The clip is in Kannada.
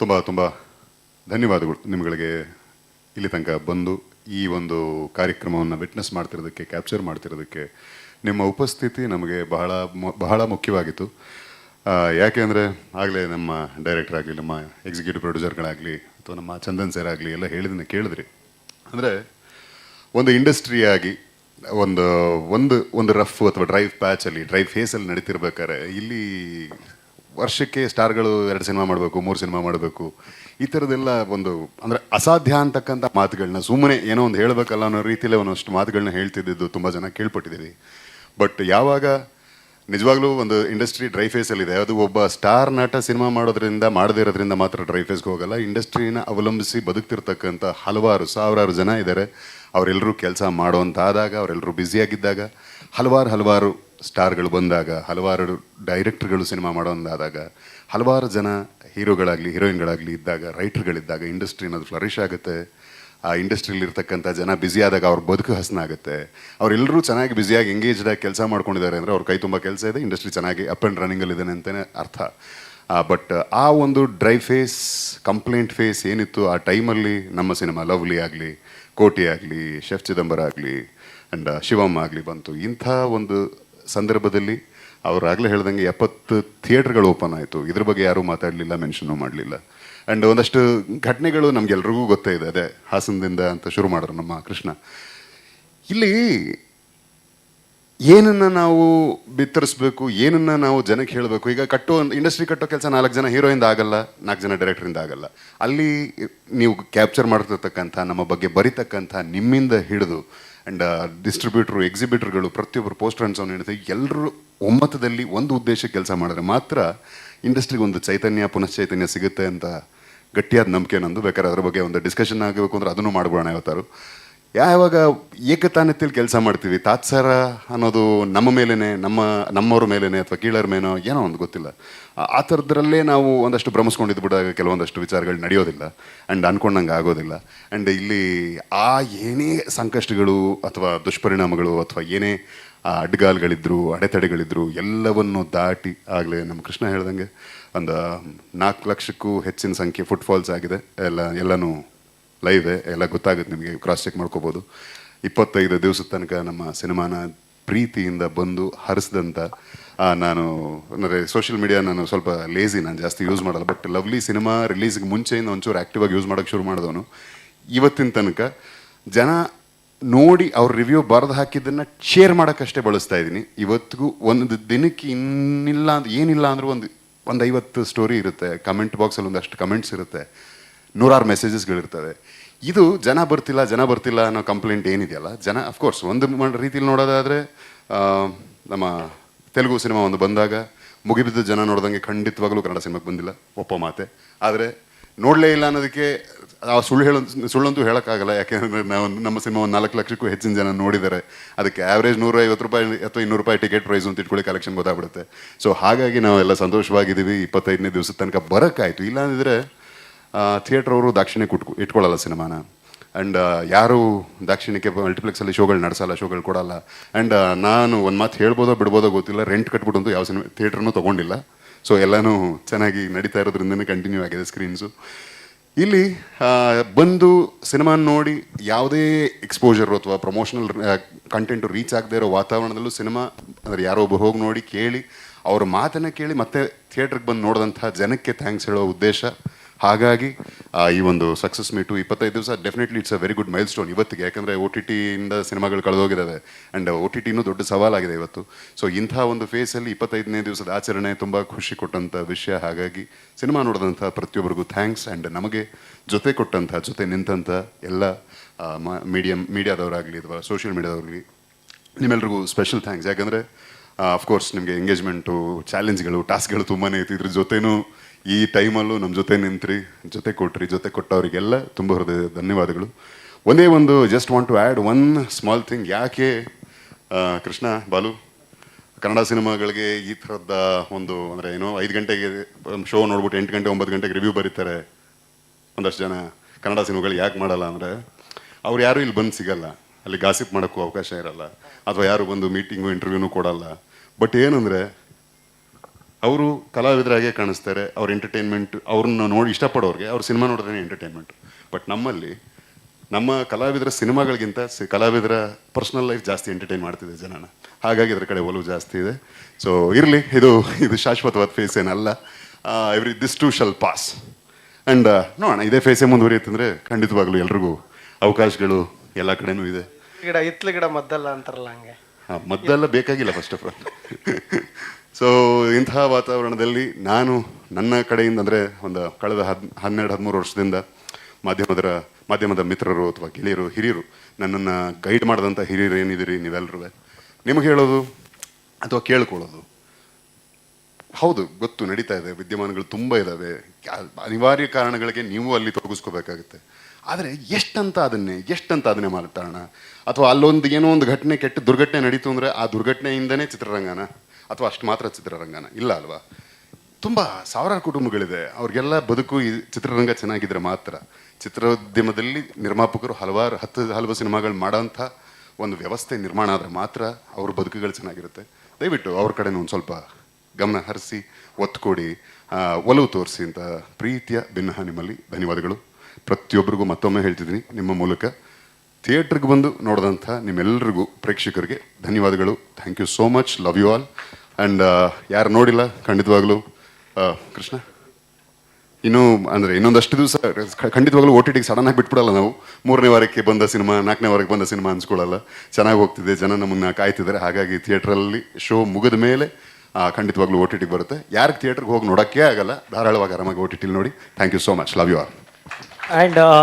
ತುಂಬ ತುಂಬ ಧನ್ಯವಾದಗಳು ನಿಮ್ಗಳಿಗೆ ಇಲ್ಲಿ ತನಕ ಬಂದು ಈ ಒಂದು ಕಾರ್ಯಕ್ರಮವನ್ನು ವಿಟ್ನೆಸ್ ಮಾಡ್ತಿರೋದಕ್ಕೆ ಕ್ಯಾಪ್ಚರ್ ಮಾಡ್ತಿರೋದಕ್ಕೆ. ನಿಮ್ಮ ಉಪಸ್ಥಿತಿ ನಮಗೆ ಬಹಳ ಬಹಳ ಮುಖ್ಯವಾಗಿತ್ತು. ಯಾಕೆ ಅಂದರೆ ಆಗಲೇ ನಮ್ಮ ಡೈರೆಕ್ಟರ್ ಆಗಲಿ, ನಮ್ಮ ಎಕ್ಸಿಕ್ಯೂಟಿವ್ ಪ್ರೊಡ್ಯೂಸರ್ಗಳಾಗಲಿ ಅಥವಾ ನಮ್ಮ ಚಂದನ್ ಸರ್ ಆಗಲಿ ಎಲ್ಲ ಹೇಳಿದನ್ನ ಕೇಳಿದ್ರಿ. ಅಂದರೆ ಒಂದು ಇಂಡಸ್ಟ್ರಿಯಾಗಿ ಒಂದು ಒಂದು ಒಂದು ರಫ್ ಅಥವಾ ಡ್ರೈವ್ ಪ್ಯಾಚಲ್ಲಿ ಡ್ರೈವ್ ಫೇಸಲ್ಲಿ ನಡೀತಿರ್ಬೇಕಾದ್ರೆ ಇಲ್ಲಿ ವರ್ಷಕ್ಕೆ ಸ್ಟಾರ್ಗಳು ಎರಡು ಸಿನಿಮಾ ಮಾಡಬೇಕು, ಮೂರು ಸಿನಿಮಾ ಮಾಡಬೇಕು. ಈ ಥರದ್ದೆಲ್ಲ ಒಂದು, ಅಂದರೆ ಅಸಾಧ್ಯ ಅಂತಕ್ಕಂಥ ಮಾತುಗಳನ್ನ ಸುಮ್ಮನೆ ಏನೋ ಒಂದು ಹೇಳಬೇಕಲ್ಲ ಅನ್ನೋ ರೀತಿಯಲ್ಲೇ ಒಂದಷ್ಟು ಮಾತುಗಳನ್ನ ಹೇಳ್ತಿದ್ದಿದ್ದು ತುಂಬ ಜನ ಕೇಳ್ಪಟ್ಟಿದ್ದೀವಿ ಬಟ್ ಯಾವಾಗ, ನಿಜವಾಗ್ಲೂ ಒಂದು ಇಂಡಸ್ಟ್ರಿ ಡ್ರೈ ಫೇಸಲ್ಲಿದೆ ಅದು ಒಬ್ಬ ಸ್ಟಾರ್ ನಟ ಸಿನಿಮಾ ಮಾಡೋದ್ರಿಂದ, ಮಾಡದೇ ಇರೋದ್ರಿಂದ ಮಾತ್ರ ಡ್ರೈ ಫೇಸ್ಗೆ ಹೋಗಲ್ಲ. ಇಂಡಸ್ಟ್ರಿನ ಅವಲಂಬಿಸಿ ಬದುಕ್ತಿರ್ತಕ್ಕಂಥ ಹಲವಾರು, ಸಾವಿರಾರು ಜನ ಇದ್ದಾರೆ. ಅವರೆಲ್ಲರೂ ಕೆಲಸ ಮಾಡೋಂತಾದಾಗ ಅವರೆಲ್ಲರೂ ಬ್ಯುಸಿಯಾಗಿದ್ದಾಗ ಹಲವಾರು ಹಲವಾರು ಸ್ಟಾರ್ಗಳು ಬಂದಾಗ, ಹಲವಾರು ಡೈರೆಕ್ಟರ್ಗಳು ಸಿನಿಮಾ ಮಾಡೋದಾದಾಗ, ಹಲವಾರು ಜನ ಹೀರೋಗಳಾಗಲಿ, ಹೀರೋಯಿನ್ಗಳಾಗಲಿ ಇದ್ದಾಗ, ರೈಟರ್ಗಳಿದ್ದಾಗ, ಇಂಡಸ್ಟ್ರಿ ಅನ್ನೋದು ಫ್ಲರಿಶ್ ಆಗುತ್ತೆ. ಆ ಇಂಡಸ್ಟ್ರಿಯಲ್ಲಿ ಇರ್ತಕ್ಕಂಥ ಜನ ಬ್ಯುಸಿ ಆದಾಗ ಅವ್ರ ಬದುಕು ಹಸನಾಗುತ್ತೆ ಅವರೆಲ್ಲರೂ ಚೆನ್ನಾಗಿ ಬ್ಯುಸಿಯಾಗಿ ಎಂಗೇಜ್ಡ್ ಆಗಿ ಕೆಲಸ ಮಾಡ್ಕೊಂಡಿದ್ದಾರೆ ಅಂದರೆ ಅವ್ರ ಕೈ ತುಂಬ ಕೆಲಸ ಇದೆ, ಇಂಡಸ್ಟ್ರಿ ಚೆನ್ನಾಗಿ ಅಪ್ ಆ್ಯಂಡ್ ಇದೆ ಅಂತಲೇ ಅರ್ಥ. ಬಟ್ ಆ ಒಂದು ಡ್ರೈ ಫೇಸ್ ಕಂಪ್ಲೇಂಟ್ ಫೇಸ್ ಏನಿತ್ತು, ಆ ಟೈಮಲ್ಲಿ ನಮ್ಮ ಸಿನಿಮಾ ಲವ್ಲಿ ಆಗಲಿ ಕೋಟಿ ಆಗಲಿ ಶೆಫ್ ಚಿದಂಬರ ಆಗಲಿ ಆ್ಯಂಡ್ ಶಿವಮ್ಮ ಆಗಲಿ ಬಂತು. ಇಂಥ ಒಂದು ಸಂದರ್ಭದಲ್ಲಿ ಅವರಾಗಲೇ ಹೇಳ್ದಂಗೆ ಎಪ್ಪತ್ತು ಥಿಯೇಟ್ರ್ಗಳು ಓಪನ್ ಆಯಿತು. ಇದ್ರ ಬಗ್ಗೆ ಯಾರೂ ಮಾತಾಡಲಿಲ್ಲ ಮೆನ್ಷನ್ನು ಮಾಡಲಿಲ್ಲ. ಆ್ಯಂಡ್ ಒಂದಷ್ಟು ಘಟನೆಗಳು ನಮಗೆಲ್ರಿಗೂ ಗೊತ್ತೇ ಇದೆ. ಅದೇ, ಹಾಸನದಿಂದ ಅಂತ ಶುರು ಮಾಡಿದ್ರು ನಮ್ಮ ಕೃಷ್ಣ. ಇಲ್ಲಿ ಏನನ್ನು ನಾವು ಬಿತ್ತರಿಸ್ಬೇಕು, ಏನನ್ನ ನಾವು ಜನಕ್ಕೆ ಹೇಳಬೇಕು? ಈಗ ಕಟ್ಟೋ, ಇಂಡಸ್ಟ್ರಿ ಕಟ್ಟೋ ಕೆಲಸ ನಾಲ್ಕು ಜನ ಹೀರೋಯಿಂದ ಆಗಲ್ಲ, ನಾಲ್ಕು ಜನ ಡೈರೆಕ್ಟ್ರಿಂದ ಆಗಲ್ಲ. ಅಲ್ಲಿ ನೀವು ಕ್ಯಾಪ್ಚರ್ ಮಾಡ್ತಿರ್ತಕ್ಕಂಥ, ನಮ್ಮ ಬಗ್ಗೆ ಬರಿತಕ್ಕಂಥ, ನಿಮ್ಮಿಂದ ಹಿಡಿದು ಆ್ಯಂಡ್ ಡಿಸ್ಟ್ರಿಬ್ಯೂಟ್ರು ಎಕ್ಸಿಬಿಟರ್ಗಳು ಪ್ರತಿಯೊಬ್ಬರು ಪೋಸ್ಟರ್ ಅನ್ಸೋನ್ ಏನಿದೆ ಎಲ್ಲರೂ ಒಮ್ಮತದಲ್ಲಿ ಒಂದು ಉದ್ದೇಶ ಕೆಲಸ ಮಾಡಿದ್ರೆ ಮಾತ್ರ ಇಂಡಸ್ಟ್ರಿಗೆ ಒಂದು ಚೈತನ್ಯ, ಪುನಶ್ಚೈತನ್ಯ ಸಿಗುತ್ತೆ ಅಂತ ಗಟ್ಟಿಯಾದ ನಂಬಿಕೆ ನಂದು. ಬೇಕಾದ್ರೆ ಅದ್ರ ಬಗ್ಗೆ ಒಂದು ಡಿಸ್ಕಷನ್ ಆಗಬೇಕು ಅಂದ್ರೆ ಅದನ್ನು ಮಾಡ್ಬೋಣ ಯಾವತ್ತಾರು ಯಾವಾಗ ಏಕತಾನತೆಯಲ್ಲಿ ಕೆಲಸ ಮಾಡ್ತೀವಿ. ತಾತ್ಸಾರ ಅನ್ನೋದು ನಮ್ಮ ಮೇಲೇ ನಮ್ಮ, ನಮ್ಮವ್ರ ಮೇಲೇ ಅಥವಾ ಕೀಳರ ಮೇನೋ ಏನೋ ಒಂದು ಗೊತ್ತಿಲ್ಲ. ಆ- ಥರದ್ರಲ್ಲೇ ನಾವು ಒಂದಷ್ಟು ಭ್ರಮಿಸ್ಕೊಂಡಿದ್ದು ಬಿಡಾಗ ಕೆಲವೊಂದಷ್ಟು ವಿಚಾರಗಳು ನಡೆಯೋದಿಲ್ಲ. ಆ್ಯಂಡ್ ಅನ್ಕೊಂಡಂಗೆ ಆಗೋದಿಲ್ಲ. ಆ್ಯಂಡ್ ಇಲ್ಲಿ ಆ ಏನೇ ಸಂಕಷ್ಟಗಳು ಅಥವಾ ದುಷ್ಪರಿಣಾಮಗಳು ಅಥವಾ ಏನೇ ಅಡ್ಗಾಲ್ಗಳಿದ್ರು, ಅಡೆತಡೆಗಳಿದ್ರು, ಎಲ್ಲವನ್ನು ದಾಟಿ ಆಗಲೇ ನಮ್ಮ ಕೃಷ್ಣ ಹೇಳ್ದಂಗೆ ಒಂದು ನಾಲ್ಕು ಲಕ್ಷಕ್ಕೂ ಹೆಚ್ಚಿನ ಸಂಖ್ಯೆ ಫುಟ್ಫಾಲ್ಸ್ ಆಗಿದೆ. ಎಲ್ಲ, ಎಲ್ಲನೂ ಲೈವ್ ಎಲ್ಲ ಗೊತ್ತಾಗುತ್ತೆ ನಿಮಗೆ ಕ್ರಾಸ್ ಚೆಕ್ ಮಾಡ್ಕೋಬೋದು. ಇಪ್ಪತ್ತೈದು ದಿವಸದ ತನಕ ನಮ್ಮ ಸಿನಿಮಾನ ಪ್ರೀತಿಯಿಂದ ಬಂದು ಹರಿಸಿದಂಥ ನಾನು, ಅಂದರೆ ಸೋಷಿಯಲ್ ಮೀಡಿಯಾ ನಾನು ಸ್ವಲ್ಪ ಲೇಸಿ ನಾನು ಜಾಸ್ತಿ ಯೂಸ್ ಮಾಡಲ್ಲ ಬಟ್ ಲವ್ಲಿ ಸಿನಿಮಾ ರಿಲೀಸ್ಗೆ ಮುಂಚೆಯಿಂದ ಒಂಚೂರು ಆ್ಯಕ್ಟಿವ್ ಆಗಿ ಯೂಸ್ ಮಾಡೋಕ್ಕೆ ಶುರು ಮಾಡಿದವನು. ಇವತ್ತಿನ ತನಕ ಜನ ನೋಡಿ ಅವ್ರ ರಿವ್ಯೂ ಬರೆದು ಹಾಕಿದ್ದನ್ನು ಶೇರ್ ಮಾಡೋಕ್ಕಷ್ಟೇ ಬಳಸ್ತಾ ಇದ್ದೀನಿ. ಇವತ್ತಿಗೂ ಒಂದು ದಿನಕ್ಕೆ ಇನ್ನಿಲ್ಲ ಅಂದ್ರೆ ಏನಿಲ್ಲ ಅಂದರೂ ಒಂದು ಒಂದು ಐವತ್ತು ಸ್ಟೋರಿ ಇರುತ್ತೆ. ಕಮೆಂಟ್ ಬಾಕ್ಸಲ್ಲಿ ಒಂದಷ್ಟು ಕಮೆಂಟ್ಸ್ ಇರುತ್ತೆ. ನೂರಾರು ಮೆಸೇಜಸ್ಗಳಿರ್ತವೆ ಇದು ಜನ ಬರ್ತಿಲ್ಲ ಜನ ಬರ್ತಿಲ್ಲ ಅನ್ನೋ ಕಂಪ್ಲೇಂಟ್ ಏನಿದೆಯಲ್ಲ? ಜನ ಅಫ್ಕೋರ್ಸ್ ಒಂದು ರೀತಿಯಲ್ಲಿ ನೋಡೋದಾದರೆ ನಮ್ಮ ತೆಲುಗು ಸಿನಿಮಾ ಒಂದು ಬಂದಾಗ ಮುಗಿಬಿದ್ದ ಜನ ನೋಡ್ದಂಗೆ ಖಂಡಿತವಾಗಲೂ ಕನ್ನಡ ಸಿನಿಮಾಗೆ ಬಂದಿಲ್ಲ, ಒಪ್ಪ ಮಾತೆ. ಆದರೆ ನೋಡಲೇ ಇಲ್ಲ ಅನ್ನೋದಕ್ಕೆ ಆ ಸುಳ್ಳು ಹೇಳೋ, ಸುಳ್ಳಂತೂ ಹೇಳೋಕ್ಕಾಗಲ್ಲ, ಯಾಕೆಂದರೆ ನಾವು ನಮ್ಮ ಸಿನಿಮಾ ಒಂದು ನಾಲ್ಕು ಲಕ್ಷಕ್ಕೂ ಹೆಚ್ಚಿನ ಜನ ನೋಡಿದ್ದಾರೆ. ಅದಕ್ಕೆ ಆ್ಯಾವ್ರೇಜ್ ನೂರೈವತ್ತು ರೂಪಾಯಿ ಅಥವಾ ಇನ್ನೂರು ರೂಪಾಯಿ ಟಿಕೆಟ್ ಪ್ರೈಸ್ ಅಂತ ಇಟ್ಕೊಳ್ಳಿ ಕಲೆಕ್ಷನ್ ಗೊತ್ತಾಗ್ಬಿಡುತ್ತೆ. ಸೊ ಹಾಗಾಗಿ ನಾವೆಲ್ಲ ಸಂತೋಷವಾಗಿದ್ದೀವಿ. ಇಪ್ಪತ್ತೈದನೇ ದಿವಸದ ತನಕ ಬರೋಕ್ಕಾಯಿತು. ಇಲ್ಲಾಂದಿದ್ರೆ ಥಿಯೇಟ್ರ್ ಅವರು ದಾಕ್ಷಿಣ್ಯ ಕುಟ್ಕೊ ಇಟ್ಕೊಳ್ಳಲ್ಲ ಸಿನಿಮಾನ. ಆ್ಯಂಡ್ ಯಾರು ದಾಕ್ಷಿಣ್ಯಕ್ಕೆ ಮಲ್ಟಿಪ್ಲೆಕ್ಸಲ್ಲಿ ಶೋಗಳು ನಡೆಸಲ್ಲ, ಶೋಗಳು ಕೊಡಲ್ಲ. ಆ್ಯಂಡ್ ನಾನು ಒಂದು ಮಾತು ಹೇಳ್ಬೋದೋ ಬಿಡ್ಬೋದೋ ಗೊತ್ತಿಲ್ಲ ರೆಂಟ್ ಕಟ್ಬಿಟ್ಟಂತೂ ಯಾವ ಸಿನಿಮಾ ಥಿಯೇಟ್ರನ್ನೂ ತೊಗೊಂಡಿಲ್ಲ. ಸೊ ಎಲ್ಲನೂ ಚೆನ್ನಾಗಿ ನಡೀತಾ ಇರೋದ್ರಿಂದನೇ ಕಂಟಿನ್ಯೂ ಆಗಿದೆ ಸ್ಕ್ರೀನ್ಸು ಇಲ್ಲಿ ಬಂದು ಸಿನಿಮಾ ನೋಡಿ ಯಾವುದೇ ಎಕ್ಸ್ಪೋಜರ್ ಅಥವಾ ಪ್ರಮೋಷನಲ್ ಕಂಟೆಂಟು ರೀಚ್ ಆಗದೆ ಇರೋ ವಾತಾವರಣದಲ್ಲೂ ಸಿನಿಮಾ, ಅಂದರೆ ಯಾರೋ ಒಬ್ಬರು ಹೋಗಿ ನೋಡಿ ಕೇಳಿ, ಅವ್ರ ಮಾತನ್ನು ಕೇಳಿ ಮತ್ತೆ ಥಿಯೇಟ್ರಿಗೆ ಬಂದು ನೋಡಿದಂಥ ಜನಕ್ಕೆ ಥ್ಯಾಂಕ್ಸ್ ಹೇಳೋ ಉದ್ದೇಶ. ಹಾಗಾಗಿ ಈ ಒಂದು ಸಕ್ಸಸ್ ಮೀಟು ಇಪ್ಪತ್ತೈದು ದಿವಸ definitely it's a very good milestone ಇವತ್ತಿಗೆ. ಯಾಕಂದರೆ ಓ ಟಿ ಟಿಯಿಂದ ಸಿನಿಮಾಗಳು ಕಳೆದೋಗಿದ್ದಾವೆ. ಆ್ಯಂಡ್ ಓ ಟಿ ಟಿನೂ ದೊಡ್ಡ ಸವಾಲಾಗಿದೆ ಇವತ್ತು. ಸೊ ಇಂಥ ಒಂದು ಫೇಸಲ್ಲಿ ಇಪ್ಪತ್ತೈದನೇ ದಿವಸದ ಆಚರಣೆ ತುಂಬ ಖುಷಿ ಕೊಟ್ಟಂಥ ವಿಷಯ. ಹಾಗಾಗಿ ಸಿನಿಮಾ ನೋಡಿದಂಥ ಪ್ರತಿಯೊಬ್ಬರಿಗೂ ಥ್ಯಾಂಕ್ಸ್ ಆ್ಯಂಡ್ ನಮಗೆ ಜೊತೆ ಕೊಟ್ಟಂಥ, ಜೊತೆ ನಿಂತಂಥ ಎಲ್ಲ ಮೀಡಿಯಮ್ ಮೀಡಿಯಾದವರಾಗಲಿ ಅಥವಾ ಸೋಷಿಯಲ್ ಮೀಡಿಯಾದವ್ರಾಗಲಿ ನಿಮ್ಮೆಲ್ರಿಗೂ ಸ್ಪೆಷಲ್ ಥ್ಯಾಂಕ್ಸ್ ಯಾಕಂದರೆ ಅಫ್ಕೋರ್ಸ್ ನಿಮಗೆ ಎಂಗೇಜ್ಮೆಂಟು ಚಾಲೆಂಜ್ಗಳು ಟಾಸ್ಕ್ಗಳು ತುಂಬಾ ಇತ್ತು. ಇದ್ರ ಜೊತೆನೂ ಈ ಟೈಮಲ್ಲೂ ನಮ್ಮ ಜೊತೆ ನಿಂತ್ರಿ, ಜೊತೆ ಕೊಟ್ರಿ, ಜೊತೆ ಕೊಟ್ಟವರಿಗೆಲ್ಲ ತುಂಬ ಹೃದಯ ಧನ್ಯವಾದಗಳು. ಒಂದೇ ಒಂದು just want to add one small thing ಯಾಕೆ ಕೃಷ್ಣ, ಬಾಲು, ಕನ್ನಡ ಸಿನಿಮಾಗಳಿಗೆ ಈ ಥರದ ಒಂದು, ಅಂದರೆ ಏನೋ ಐದು ಗಂಟೆಗೆ ಶೋ ನೋಡ್ಬಿಟ್ಟು ಎಂಟು ಗಂಟೆ, ಒಂಬತ್ತು ಗಂಟೆಗೆ ರಿವ್ಯೂ ಬರೀತಾರೆ ಒಂದಷ್ಟು ಜನ ಕನ್ನಡ ಸಿನಿಮಾಗಳು ಯಾಕೆ ಮಾಡಲ್ಲ ಅಂದರೆ, ಅವ್ರು ಯಾರೂ ಇಲ್ಲಿ ಬಂದು ಸಿಗಲ್ಲ. ಅಲ್ಲಿ ಗಾಸಿಪ್ ಮಾಡೋಕ್ಕೂ ಅವಕಾಶ ಇರಲ್ಲ. ಅಥವಾ ಯಾರು ಬಂದು ಮೀಟಿಂಗು, ಇಂಟರ್ವ್ಯೂನು ಕೊಡಲ್ಲ. ಬಟ್ ಏನಂದರೆ, ಅವರು ಕಲಾವಿದರಾಗೇ ಕಾಣಿಸ್ತಾರೆ, ಅವ್ರ ಎಂಟರ್ಟೈನ್ಮೆಂಟ್ ಅವ್ರನ್ನ ನೋಡಿ ಇಷ್ಟಪಡೋರಿಗೆ ಅವ್ರ ಸಿನಿಮಾ ನೋಡಿದ್ರೆ ಎಂಟರ್ಟೈನ್ಮೆಂಟ್ ಬಟ್ ನಮ್ಮಲ್ಲಿ, ನಮ್ಮ ಕಲಾವಿದರ ಸಿನಿಮಾಗಳಿಗಿಂತ ಕಲಾವಿದರ ಪರ್ಸ್ನಲ್ ಲೈಫ್ ಜಾಸ್ತಿ ಎಂಟರ್ಟೈನ್ ಮಾಡ್ತಿದೆ ಜನನ. ಹಾಗಾಗಿ ಇದ್ರ ಕಡೆ ಒಲವು ಜಾಸ್ತಿ ಇದೆ. ಸೊ ಇರಲಿ, ಇದು ಇದು ಶಾಶ್ವತವಾದ ಫೇಸ್ ಏನಲ್ಲ. Every this too shall pass and ನೋಡೋಣ, ಇದೇ ಫೇಸೇ ಮುಂದುವರಿಯುತ್ತಂದರೆ ಖಂಡಿತವಾಗ್ಲೂ ಎಲ್ರಿಗೂ ಅವಕಾಶಗಳು ಎಲ್ಲ ಕಡೆನೂ ಇದೆ. ಗಿಡ ಇತ್ಲ ಗಿಡ ಮದ್ದಲ್ಲ ಅಂತಾರಲ್ಲ ಹಂಗೆ. ಹಾಂ, ಮದ್ದೆಲ್ಲ ಬೇಕಾಗಿಲ್ಲ ಫಸ್ಟ್ ಆಫ್ ಆಲ್ ಸೊ ಇಂತಹ ವಾತಾವರಣದಲ್ಲಿ ನಾನು ನನ್ನ ಕಡೆಯಿಂದ ಅಂದರೆ ಒಂದು ಕಳೆದ ಹದ್, ಹನ್ನೆರಡು, ಹದಿಮೂರು ವರ್ಷದಿಂದ ಮಾಧ್ಯಮದರ, ಮಾಧ್ಯಮದ ಮಿತ್ರರು ಅಥವಾ ಗೆಳೆಯರು, ಹಿರಿಯರು ನನ್ನನ್ನು ಗೈಡ್ ಮಾಡಿದಂಥ ಹಿರಿಯರು ಏನಿದ್ದೀರಿ ನೀವೆಲ್ಲರೂ ನಿಮಗೆ ಹೇಳೋದು ಅಥವಾ ಕೇಳ್ಕೊಳ್ಳೋದು? ಹೌದು, ಗೊತ್ತು, ನಡೀತಾ ಇದೆ. ವಿದ್ಯಮಾನಗಳು ತುಂಬ ಇದ್ದಾವೆ ಅನಿವಾರ್ಯ ಕಾರಣಗಳಿಗೆ ನೀವು ಅಲ್ಲಿ ತೊಡಗಿಸ್ಕೋಬೇಕಾಗುತ್ತೆ. ಆದರೆ ಎಷ್ಟಂತ ಅದನ್ನೇ ಎಷ್ಟಂತ ಅದನ್ನೇ ಮಾತಾಡೋಣ ಅಥವಾ ಅಲ್ಲೊಂದು ಏನೋ ಒಂದು ಘಟನೆ ಕೆಟ್ಟ ದುರ್ಘಟನೆ ನಡೀತು ಅಂದರೆ ಆ ದುರ್ಘಟನೆಯಿಂದನೇ ಚಿತ್ರರಂಗನ? ಅಥವಾ ಅಷ್ಟು ಮಾತ್ರ ಚಿತ್ರರಂಗನ? ಇಲ್ಲ ಅಲ್ವಾ? ತುಂಬ ಸಾವಿರಾರು ಕುಟುಂಬಗಳಿದೆ. ಅವ್ರಿಗೆಲ್ಲ ಬದುಕು ಈ ಚಿತ್ರರಂಗ ಚೆನ್ನಾಗಿದ್ರೆ ಮಾತ್ರ. ಚಿತ್ರೋದ್ಯಮದಲ್ಲಿ ನಿರ್ಮಾಪಕರು ಹಲವಾರು ಹತ್ತು ಹಲವು ಸಿನಿಮಾಗಳು ಮಾಡೋಂಥ ಒಂದು ವ್ಯವಸ್ಥೆ ನಿರ್ಮಾಣ ಆದರೆ ಮಾತ್ರ ಅವ್ರ ಬದುಕುಗಳು ಚೆನ್ನಾಗಿರುತ್ತೆ. ದಯವಿಟ್ಟು ಅವ್ರ ಕಡೆನೂ ಒಂದು ಸ್ವಲ್ಪ ಗಮನ ಹರಿಸಿ ಒತ್ತು ಕೊಡಿ ಒಲವು ತೋರಿಸಿ ಅಂತ ಪ್ರೀತಿಯ ಭಿನ್ನಹ ನಿಮ್ಮಲ್ಲಿ. ಧನ್ಯವಾದಗಳು. ಪ್ರತಿಯೊಬ್ಬರಿಗೂ ಮತ್ತೊಮ್ಮೆ ಹೇಳ್ತಿದ್ದೀನಿ ನಿಮ್ಮ ಮೂಲಕ. ಥಿಯೇಟ್ರಿಗೆ ಬಂದು ನೋಡಿದಂಥ ನಿಮ್ಮೆಲ್ಲರಿಗೂ ಪ್ರೇಕ್ಷಕರಿಗೆ ಧನ್ಯವಾದಗಳು. Thank you so much. Love you all. And ಯಾರು ನೋಡಿಲ್ಲ, ಖಂಡಿತವಾಗ್ಲೂ ಕೃಷ್ಣ? ಇನ್ನು, ಅಂದರೆ ಇನ್ನೊಂದಷ್ಟು ದಿವಸ, ಖಂಡಿತವಾಗ್ಲೂ ಓ ಟಿ ಟಿಗೆ ಆಗಿ ಬಿಟ್ಬಿಡಲ್ಲ ನಾವು. ಮೂರನೇ ವಾರಕ್ಕೆ ಬಂದ ಸಿನಿಮಾ, ನಾಲ್ಕನೇ ವಾರಕ್ಕೆ ಬಂದ ಸಿನಿಮಾ ಅನ್ಸ್ಕೊಳ್ಳಲ್ಲ. ಚೆನ್ನಾಗಿ ಹೋಗ್ತಿದೆ, ಜನ ನಮ್ಮನ್ನು ಕಾಯ್ತಿದ್ದಾರೆ. ಹಾಗಾಗಿ ಥಿಯೇಟ್ರಲ್ಲಿ ಶೋ ಮುಗಿದ ಮೇಲೆ ಖಂಡಿತವಾಗ್ಲೂ ಓ ಟಿ ಟಿಗೆ ಬರುತ್ತೆ. ಯಾರಿಗೆ ಥಿಯೇಟ್ರಿಗೆ ಹೋಗಿ ನೋಡೋಕ್ಕೆ ಆಗಲ್ಲ, ಧಾರಾಳವಾಗಿ ಆರಾಮಾಗಿ ಓ ಟಿ ಟಿಲಿ ನೋಡಿ. Thank you so much. Love you all. And uh,